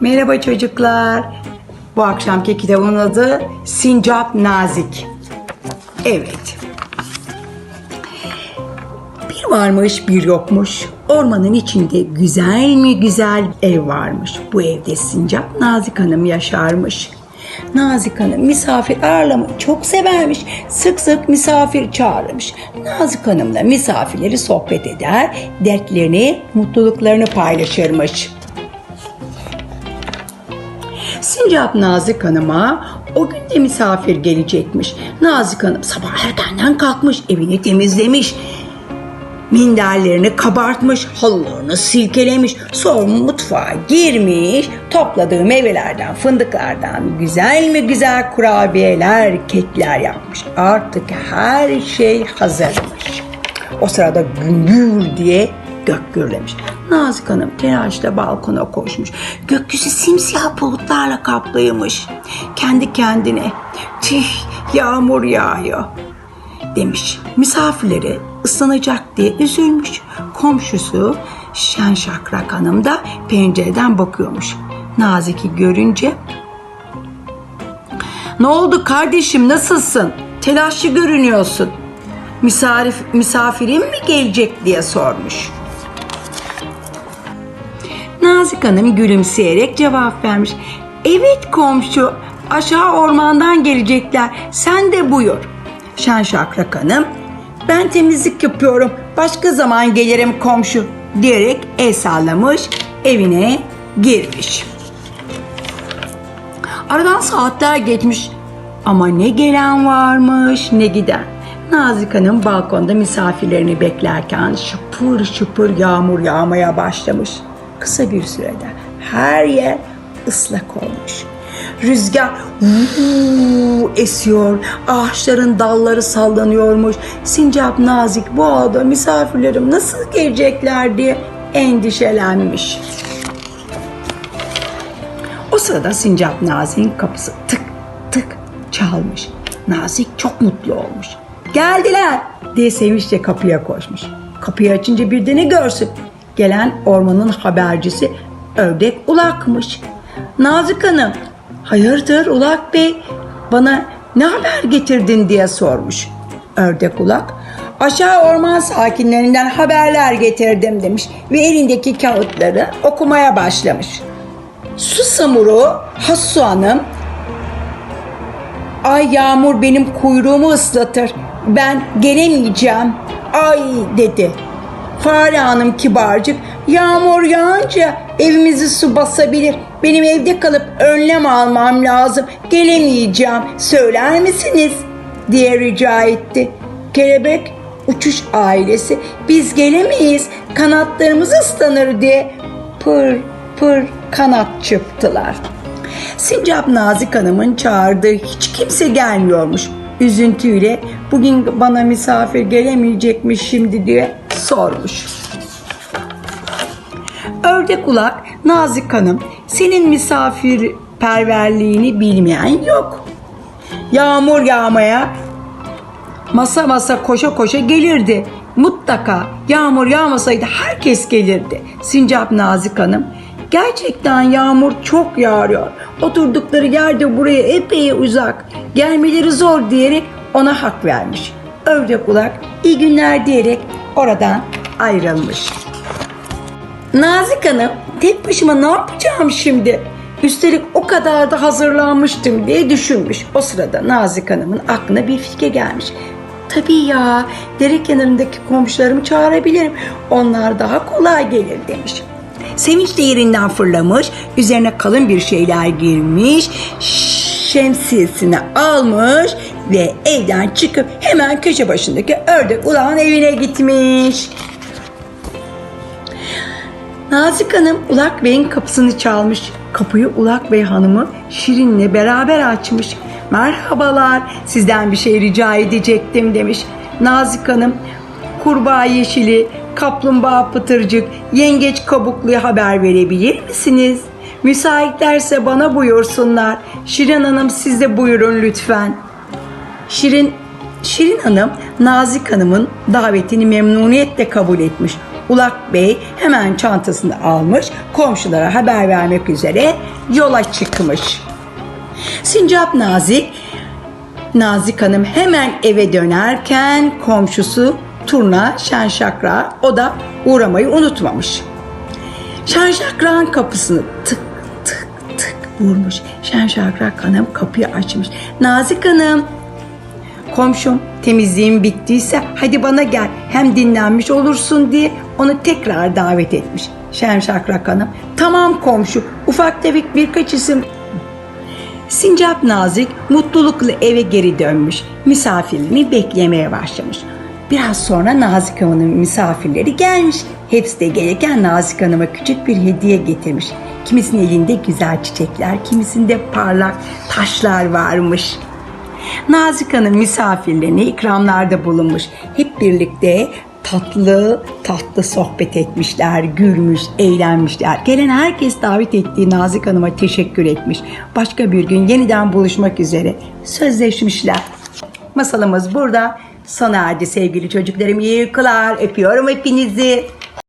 Merhaba çocuklar. Bu akşamki kitabın adı Sincap Nazik. Evet. Bir varmış bir yokmuş. Ormanın içinde güzel mi güzel ev varmış. Bu evde Sincap Nazik Hanım yaşarmış. Nazik Hanım misafir ağırlamayı çok severmiş. Sık sık misafir çağırmış. Nazik Hanım'la misafirleri sohbet eder, dertlerini, mutluluklarını paylaşırmış. Sincap Nazik Hanım'a o gün de misafir gelecekmiş. Nazik Hanım sabah erkenden kalkmış, evini temizlemiş. Minderlerini kabartmış, halılarını silkelemiş, sonra mutfağa girmiş, topladığı meyvelerden, fındıklardan güzel mi güzel kurabiyeler, kekler yapmış. Artık her şey hazırmış. O sırada güngür diye gök gürlemiş. Nazik Hanım telaşla balkona koşmuş. Gökyüzü simsiyah bulutlarla kaplıymış. Kendi kendine tüh yağmur yağıyor demiş. Misafirleri ıslanacak diye üzülmüş. Komşusu Şen Şakrak Hanım da pencereden bakıyormuş. Nazik'i görünce ne oldu kardeşim nasılsın? Telaşlı görünüyorsun. Misafir, misafirin mi gelecek diye sormuş. Nazik Hanım gülümseyerek cevap vermiş. Evet komşu aşağı ormandan gelecekler sen de buyur. Şen Şakrak Hanım ben temizlik yapıyorum başka zaman gelirim komşu diyerek el sallamış evine girmiş. Aradan saatler geçmiş ama ne gelen varmış ne giden. Nazik Hanım balkonda misafirlerini beklerken şıpır şıpır yağmur yağmaya başlamış. Kısa bir sürede her yer ıslak olmuş. Rüzgar vuu esiyor, ağaçların dalları sallanıyormuş. Sincap Nazik bu ağda misafirlerim nasıl gelecekler diye endişelenmiş. O sırada Sincap Nazik'in kapısı tık tık çalmış. Nazik çok mutlu olmuş. Geldiler diye sevinçle kapıya koşmuş. Kapıyı açınca bir de ne görsün? Gelen ormanın habercisi ördek ulakmış. Nazik Hanım, hayırdır ulak bey bana ne haber getirdin diye sormuş. Ördek ulak, aşağı orman sakinlerinden haberler getirdim demiş ve elindeki kağıtları okumaya başlamış. Su samuru Hassu Hanım Ay yağmur benim kuyruğumu ıslatır. Ben gelemeyeceğim. Ay dedi. Fare Hanım kibarcık. Yağmur yağınca evimizi su basabilir. Benim evde kalıp önlem almam lazım. Gelemeyeceğim. Söyler misiniz? diye rica etti. Kelebek uçuş ailesi biz gelemeyiz kanatlarımız ıslanır diye pır pır kanat çırptılar. Sincap Nazik Hanım'ın çağırdığı hiç kimse gelmiyormuş. Üzüntüyle bugün bana misafir gelemeyecekmiş şimdi diye sormuş. Ördek kulak Nazik Hanım senin misafirperverliğini bilmeyen yok. Yağmur yağmaya masa masa koşa koşa gelirdi. Mutlaka yağmur yağmasaydı herkes gelirdi. Sincap Nazik Hanım gerçekten yağmur çok yağıyor. Oturdukları yerde buraya epey uzak. Gelmeleri zor diyerek ona hak vermiş. Ördek kulak iyi günler diyerek oradan ayrılmış. Nazik Hanım tek başıma ne yapacağım şimdi? Üstelik o kadar da hazırlanmıştım diye düşünmüş. O sırada Nazik Hanım'ın aklına bir fikir gelmiş. Tabii ya dere kenarındaki komşularımı çağırabilirim. Onlar daha kolay gelir demiş. Sevinç de yerinden fırlamış, üzerine kalın bir şeyler girmiş, şemsiyesini almış ve evden çıkıp hemen köşe başındaki ördek ulağın evine gitmiş. Nazik Hanım Ulak Bey'in kapısını çalmış. Kapıyı Ulak Bey hanımı Şirin'le beraber açmış. Merhabalar, sizden bir şey rica edecektim demiş. Nazik Hanım kurbağa yeşili, kaplumbağa pıtırcık, yengeç kabukluya haber verebilir misiniz? Müsaitlerse bana buyursunlar. Şirin Hanım siz de buyurun lütfen. Şirin Şirin Hanım Nazik Hanım'ın davetini memnuniyetle kabul etmiş. Ulak Bey hemen çantasını almış, komşulara haber vermek üzere yola çıkmış. Sincap Nazik, Nazik Hanım hemen eve dönerken komşusu Turna Şenşakra o da uğramayı unutmamış. Şenşakrak'ın kapısını tık tık tık vurmuş. Şenşakrak Hanım kapıyı açmış. Nazik Hanım Komşum temizliğim bittiyse hadi bana gel hem dinlenmiş olursun diye onu tekrar davet etmiş. Şemşakrak Hanım tamam komşu ufak tefek birkaç isim Sincap Nazik mutlulukla eve geri dönmüş. Misafirini beklemeye başlamış. Biraz sonra Nazik Hanım'ın misafirleri gelmiş. Hepsi de gelirken Nazik Hanım'a küçük bir hediye getirmiş. Kimisinin elinde güzel çiçekler, kimisinde parlak taşlar varmış. Nazik Hanım misafirlerine ikramlarda bulunmuş. Hep birlikte tatlı tatlı sohbet etmişler, gülmüş, eğlenmişler. Gelen herkes davet ettiği Nazik Hanım'a teşekkür etmiş. Başka bir gün yeniden buluşmak üzere sözleşmişler. Masalımız burada sona erdi sevgili çocuklarım. İyi uykular. Öpüyorum hepinizi.